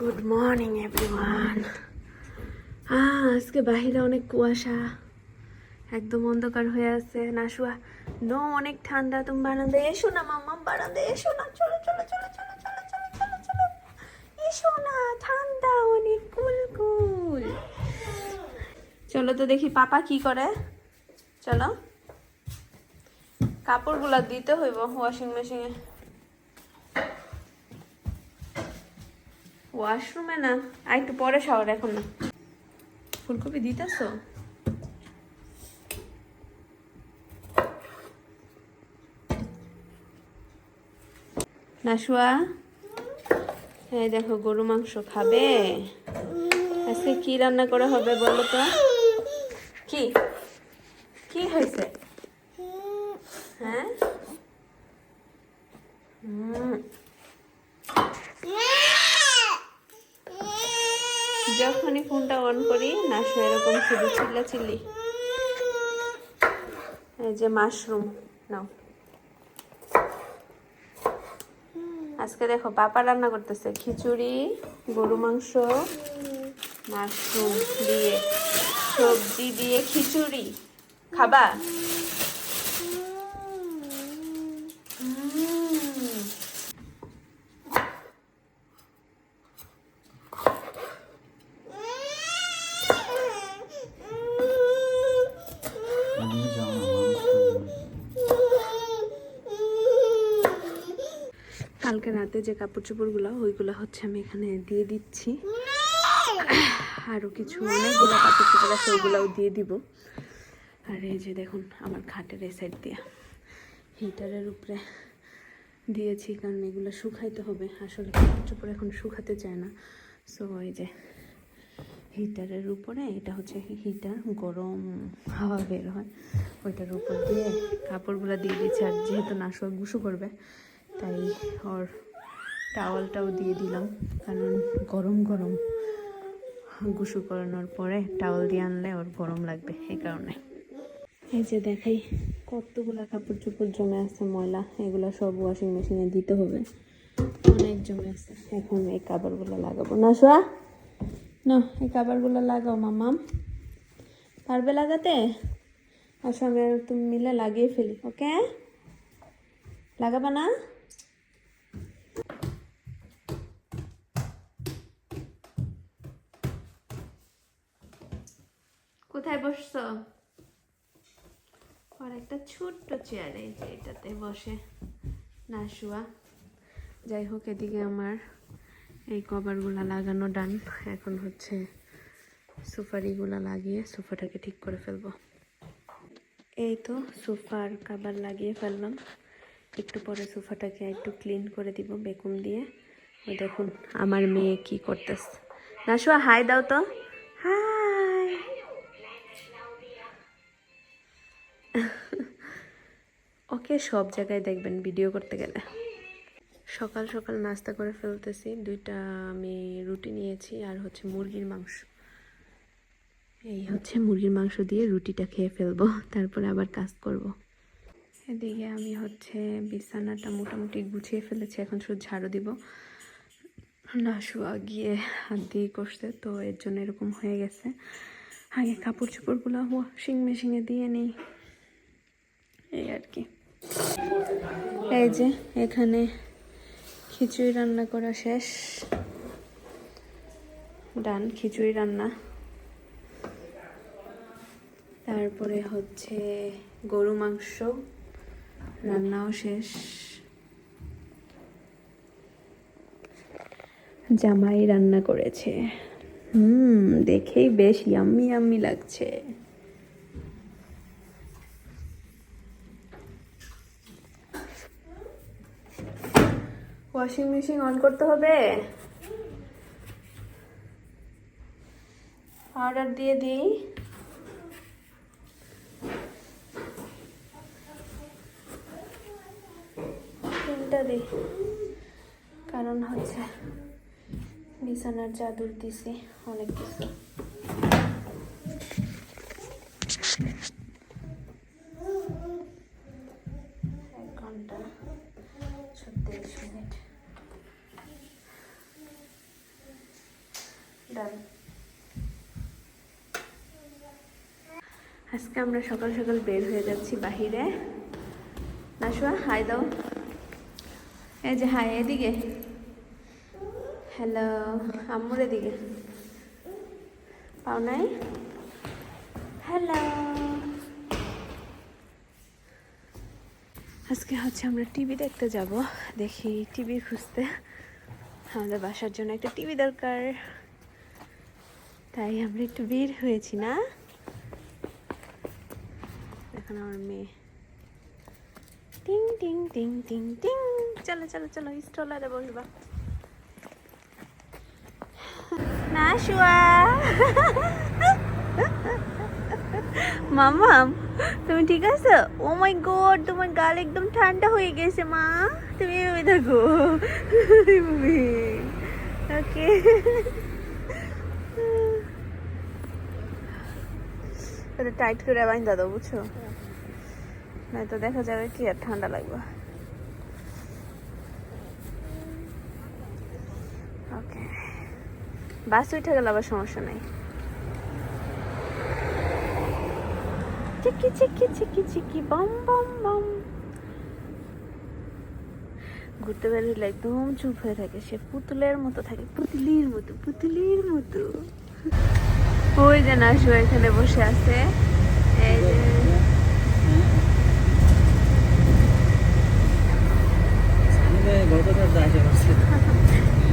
Good morning everyone আজকে বাহিরে অনেক কুয়াশা। একদম অন্ধকার হয়ে আছে। নাশুয়া নো অনেক ঠান্ডা। তুমি বারান্দা এসো না, মাম্মা। বারান্দা এসো না। চলো চলো চলো চলো চলো চলো চলো চলো। এসো না, ঠান্ডা, অনেক কুল কুল চলো তো দেখি পাপা কি করে। চলো। কাপড়গুলা দিতে হইব ওয়াশিং মেশিনে ওয়াশরুমে না, আর একটু পরে শাওয়ার এখন না। ফুলকপি দিতেছো? নাশুয়া এই দেখো গরু মাংস খাবে। আজকে কি রান্না করা হবে বলো তো? কি? কি হয়েছে? হ্যাঁ? হুম। যখনই ফোনটা অন করি নাশু এরকম শুধু চিল্লা চিল্লি এই যে মাশরুম, নাও। আজকে দেখো, পাপা রান্না করতেছে, খিচুড়ি, গরু মাংস, মাশরুম দিয়ে, সবজি দিয়ে খিচুড়ি। খাবা? কালকে রাতে যে কাপড় চোপড়গুলো ওইগুলো হচ্ছে আমি এখানে দিয়ে দিচ্ছি। আরও কিছু অনেকগুলো কাপড় চোপড় আছে, ওগুলোও দিয়ে দিব। আর এই যে দেখুন, আমার খাটের এই সাইড দিয়ে হিটারের উপরে দিয়েছি, কারণ এগুলো শুকাইতে হবে। আসলে কাপড় চোপড় এখন শুকাতে চায় না। সো ওই যে হিটারের উপরে, এটা হচ্ছে হিটার গরম হাওয়া বের হয়। ওইটার উপর দিয়ে কাপড়গুলো দিয়ে দিচ্ছি। আর যেহেতু না নাশো গুসু করবে তাই ওর টাওয়ালটাও দিয়ে দিলাম। কারণ গরম গরম গুসু করানোর পরে টাওয়াল দিয়ে আনলে ওর গরম লাগবে এই কারণে। এই যে দেখাই, কতগুলো কাপড় চোপড় জমে আছে, ময়লা, এগুলো সব ওয়াশিং মেশিনে দিতে হবে। অনেক জমে আছে। এখন এই কাপড়গুলো লাগাবো। না সোয়া না, এই কাপড়গুলো লাগাও মামাম পারবে লাগাতে? আসো আমি তুমি মিলে লাগিয়ে ফেলি, ওকে? লাগাবা না? কোথায় বসছো? একটা ছোট্ট চেয়ারে যে এটাতে বসে। নাশুয়া যাই হোক, এদিকে আমার এই কভারগুলো লাগানো ডান এখন হচ্ছে সুপারিগুলো লাগিয়ে সোফাটাকে ঠিক করে ফেলব। এই তো সোফার কাবার লাগিয়ে ফেললাম। একটু পরে সোফাটাকে একটু ক্লিন করে দিব বেকুম দিয়ে। দেখুন, আমার মেয়ে কি করতেছে। নাশুয়া হাই দাও তো। ওকে সব জায়গায় দেখবেন ভিডিও করতে গেলে। সকাল সকাল নাস্তা করে ফেলতেছি, দুইটা আমি রুটি নিয়েছি আর হচ্ছে মুরগির মাংস। এই হচ্ছে মুরগির মাংস দিয়ে রুটিটা খেয়ে ফেলব, তারপরে আবার কাজ করব। এদিকে আমি হচ্ছে বিছানাটা মোটামুটি গুছিয়ে ফেলেছি, এখন শুধু ঝাড়ু দিব। না, শোয়া গিয়ে হাত দিয়ে কষতে, তো এর জন্য এরকম হয়ে গেছে। আগে কাপড় চোপড়গুলো ওয়াশিং মেশিনে দিয়ে নিই। এই আর কি। এই যে, এখানে খিচুড়ি রান্না করা শেষ। ডান, খিচুড়ি রান্না। তারপরে হচ্ছে গরু মাংস রান্নাও শেষ। জামাই রান্না করেছে। হুম, দেখেই বেশ ইয়াম্মি ইয়াম্মি লাগছে। ওয়াশিং মেশিন অন করতে হবে। অর্ডার দিয়ে দিই। তিনটা দিই। কারণ হচ্ছে বিছানার চাদর দিছি, অনেক কিছু। আজকে আমরা সকাল সকাল বের হয়ে যাচ্ছি বাহিরে। নাশুয়া হাই দাও। এই যে, হাই, এদিকে। হ্যালো, আম্মুর এদিকে। পাও নাই? হ্যালো। আজকে হচ্ছে আমরা টিভি দেখতে যাব। দেখি টিভি খুঁজতে। আমাদের বাসার জন্য একটা টিভি দরকার। তাই আমরা একটু বের হয়েছি না? এখন আমার মেয়ে। টিং টিং টিং টিং টিং। চলো চলো চলো স্টলারে বসবা। না, শুয়া। মামাম তুমি ঠিক আছো? ও মাই গড তোমার গাল একদম ঠান্ডা হয়ে গেছে, মা। তুমি এভাবে থাকো। ওকে ওটা টাইট করে বাইন্দা দাও, বুঝছ? নয়তো দেখা যাবে কি আর ঠান্ডা লাগবে। ওকে বাস উঠে গেলে, আবার সমস্যা নাই। চিকি চিকি চিকি চিকি, বম বম বম। ঘুরতে বেরোলে একদম চুপ হয়ে থাকে, সে পুতুলের মতো থাকে, পুতুলির মতো পুতুলির মতো। ওই যে নাশু এখানে বসে আছে। এই যে।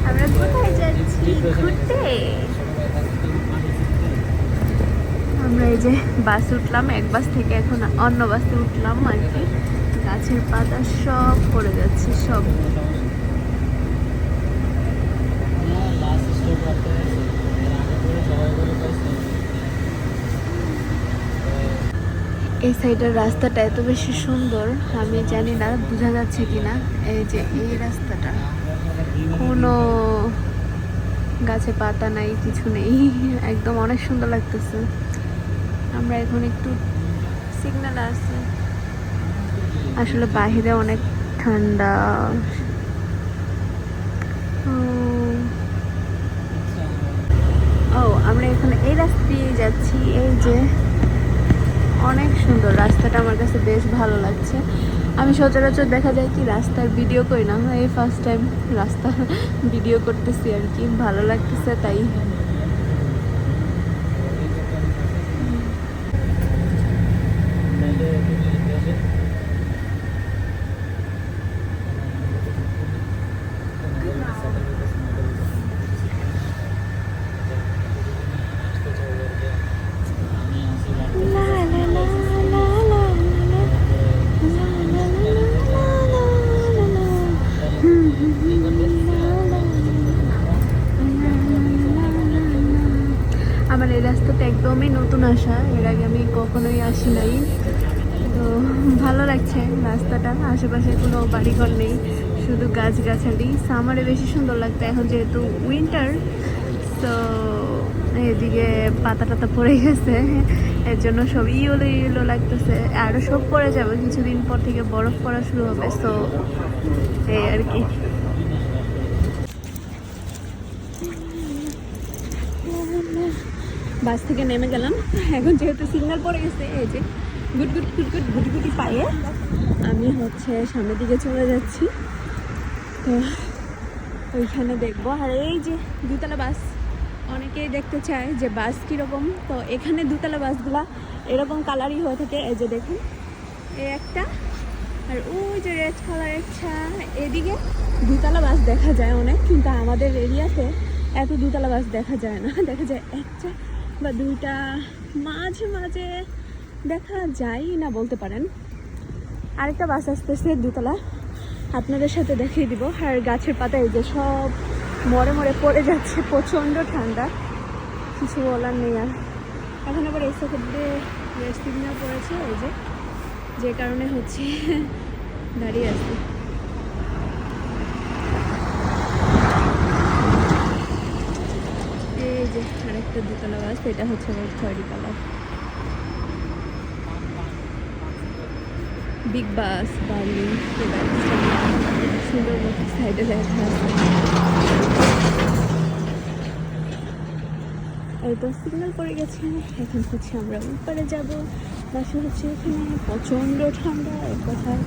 আমরা কোথায় যাচ্ছি? ঘুরতে? আমরা এই যে বাস উঠলাম এক বাস থেকে এখন অন্য বাসে উঠলাম আর কি। গাছের পাতা সব পড়ে যাচ্ছে সব। এই সাইডের রাস্তাটা এত বেশি সুন্দর, আমি জানি না, বোঝা যাচ্ছে কিনা, এই যে এই রাস্তাটা। কোনো গাছে পাতা নাই, কিছু নেই, একদম অনেক সুন্দর লাগতেছে। আমরা এখন একটু সিগন্যাল আছে। আসলে বাহিরে অনেক ঠান্ডা। ও আমরা এখানে এই রাস্তা দিয়ে যাচ্ছি, এই যে অনেক সুন্দর। রাস্তাটা আমার কাছে বেশ ভালো লাগছে। আমি সচরাচর দেখা যায় কি, রাস্তার ভিডিও করি না। এই ফার্স্ট টাইম রাস্তার ভিডিও করতেছি আর কি। ভালো লাগতেছে, তাই। একদমই নতুন আসা এর আগে আমি কখনোই আসি নাই। তো ভালো লাগছে রাস্তাটা। আশেপাশে কোনো বাড়িঘর নেই, শুধু গাছগাছালি। সামারে বেশি সুন্দর লাগতো, এখন যেহেতু উইন্টার তো এদিকে পাতা টাতা পড়ে গেছে। এর জন্য সব ইয়েলো ইয়েলো লাগতেছে। আরও সব পড়ে যাবে, কিছুদিন পর থেকে বরফ পড়া শুরু হবে তো এই আর কি। বাস থেকে নেমে গেলাম। এখন যেহেতু সিগন্যাল পড়ে গেছে, এই যে গুট গুট গুট গুট গুটি গুটি পায়ে আমি হচ্ছে সামনের দিকে চলে যাচ্ছি। তো ওইখানে দেখব। আর এই যে দুতলা বাস, অনেকেই দেখতে চায় যে বাস কীরকম। তো এখানে দুতলা বাসগুলা এরকম কালারই হয়ে থাকে। এই যে দেখুন এই একটা। আর ওই যে রেড কালার একটা। এদিকে দুতলা বাস দেখা যায় অনেক, কিন্তু আমাদের এরিয়াতে এত দুতলা বাস দেখা যায় না। দেখা যায় একটা বা দুইটা মাঝে মাঝে দেখা যায় না বলতে পারেন। আরেকটা বাস আসতেছে দুতলা। আপনাদের সাথে দেখিয়ে দিব। আর গাছের পাতা এই যে সব মরে মরে পড়ে যাচ্ছে, প্রচণ্ড ঠান্ডা। কিছু বলার নেই আর। এখন আবার এই সেকেন্ডে রেস্ট পড়েছে, এই যে। যে কারণে হচ্ছে দাঁড়িয়ে আছি এই যে আরেকটা দুতলা বাস এটা হচ্ছে আমার খয়েরি কালার বিগ বাস বার্লিন সুন্দর মতো সাইডে লেখা তো সিগন্যাল পড়ে গেছে, এখন হচ্ছে আমরা উপরে যাব। বাসে হচ্ছে এখানে প্রচণ্ড ঠান্ডা, এক কথায়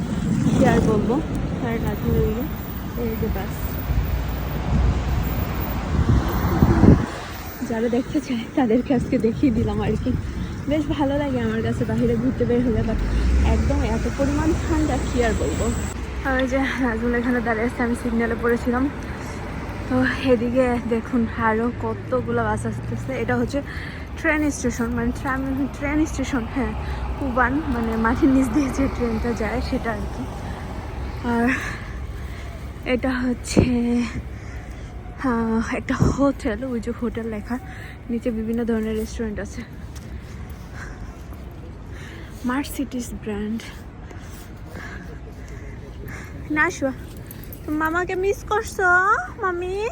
কি আর বলব? আর রাখা রইল এই যে বাস যারা দেখতে চায়, তাদেরকে আজকে দেখিয়ে দিলাম আর কি। বেশ ভালো লাগে আমার কাছে বাইরে ঘুরতে বের হলে বাট একদম এত পরিমাণ ঠান্ডা, কি আর বলব? ওই যে নাজমুল এখানে দাঁড়িয়ে আসছে আমি সিগন্যালে পড়েছিলাম। তো এদিকে দেখুন আরও কতগুলো বাস আসতেছে। এটা হচ্ছে ট্রেন স্টেশন মানে ট্রেন স্টেশন হ্যাঁ উবান মানে মাটির নিচ দিয়ে যে ট্রেনটা যায়, সেটা আর কি। আর এটা হচ্ছে একটা হোটেল, ওই যে হোটেল লেখা। নিচে বিভিন্ন ধরনের রেস্টুরেন্ট আছে। মার্সিটিস ব্র্যান্ড না, শুয়া। মামাকে মিস করছ? মামি?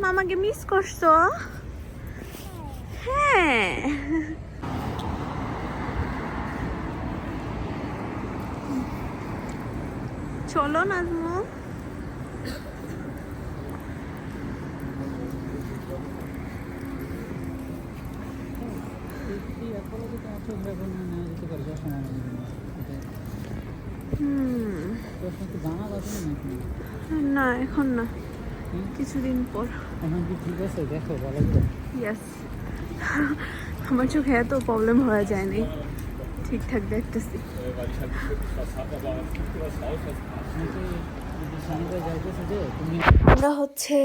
মামাকে মিস করছ? হ্যাঁ। চলো নাজমু না এখন? না কিছুদিন পর। এখন ঠিক আছে? দেখো বলো তো। আমার চোখে এত প্রবলেম হয়ে যায়নি ঠিকঠাক দেখতেছি। আমরা হচ্ছে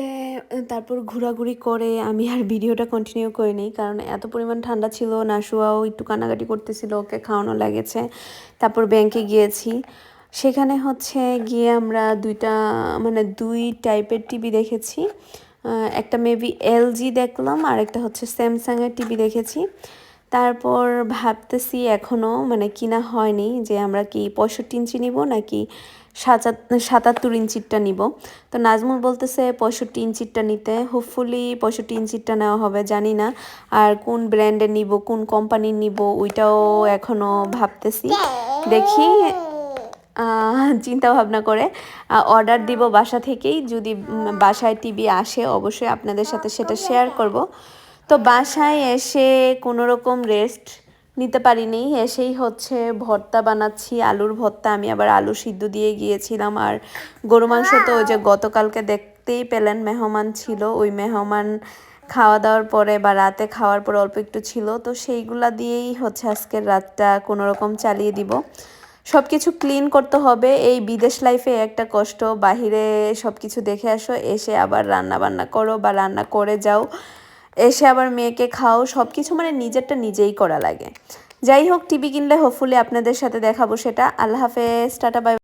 তারপর ঘোরাঘুরি করে আমি আর ভিডিওটা কন্টিনিউ করিনি কারণ এত পরিমাণ ঠান্ডা ছিল নাশুয়াও একটু কানাকাটি করতেছিল ওকে খাওয়ানো লাগেছে। তারপর ব্যাংকে গিয়েছি। সেখানে হচ্ছে গিয়ে আমরা দুইটা মানে দুই টাইপের টিভি দেখেছি। একটা মেবি এলজি দেখলাম, আর একটা হচ্ছে স্যামসাংয়ের টিভি দেখেছি। তারপর ভাবতেছি এখনও মানে কিনা হয়নি, যে আমরা কি পঁয়ষট্টি ইঞ্চি নিব নাকি সাতাত্তর ইঞ্চিরটা নিব। তো নাজমুল বলতেছে পঁয়ষট্টি ইঞ্চিরটা নিতে হোপফুলি পঁয়ষট্টি ইঞ্চিরটা নেওয়া হবে, জানি না। আর কোন ব্র্যান্ডের নিব, কোন কোম্পানির নিব, ওইটাও এখনও ভাবতেছি। দেখি চিন্তা ভাবনা করে। অর্ডার দিব বাসা থেকেই। যদি বাসায় টিভি আসে অবশ্যই আপনাদের সাথে সেটা শেয়ার করব। তো বাসায় এসে কোনো রকম রেস্ট নিতে পারিনি। এসেই হচ্ছে ভর্তা বানাচ্ছি আলুর ভর্তা। আমি আবার আলু সিদ্ধ দিয়ে গিয়েছিলাম। আর গরু মাংস তো ওই যে গতকালকে দেখতেই পেলেন মেহমান ছিল। ওই মেহমান খাওয়া দাওয়ার পরে বা রাতে খাওয়ার পরে অল্প একটু ছিল। তো সেইগুলা দিয়েই হচ্ছে আজকের রাতটা কোনো রকম চালিয়ে দিব। সব কিছু ক্লিন করতে হবে। এই বিদেশ লাইফে একটা কষ্ট, বাহিরে সব কিছু দেখে আসো, এসে আবার রান্না বান্না করো বা রান্না করে যাও, এসে আবার মেয়েকে খাও সব কিছু মানে নিজেরটা নিজেই করা লাগে। যাই হোক, টিভি কিনলে হোপফুলি আপনাদের সাথে দেখাবো সেটা। আল্লাহ হাফেজ, টাটা বাই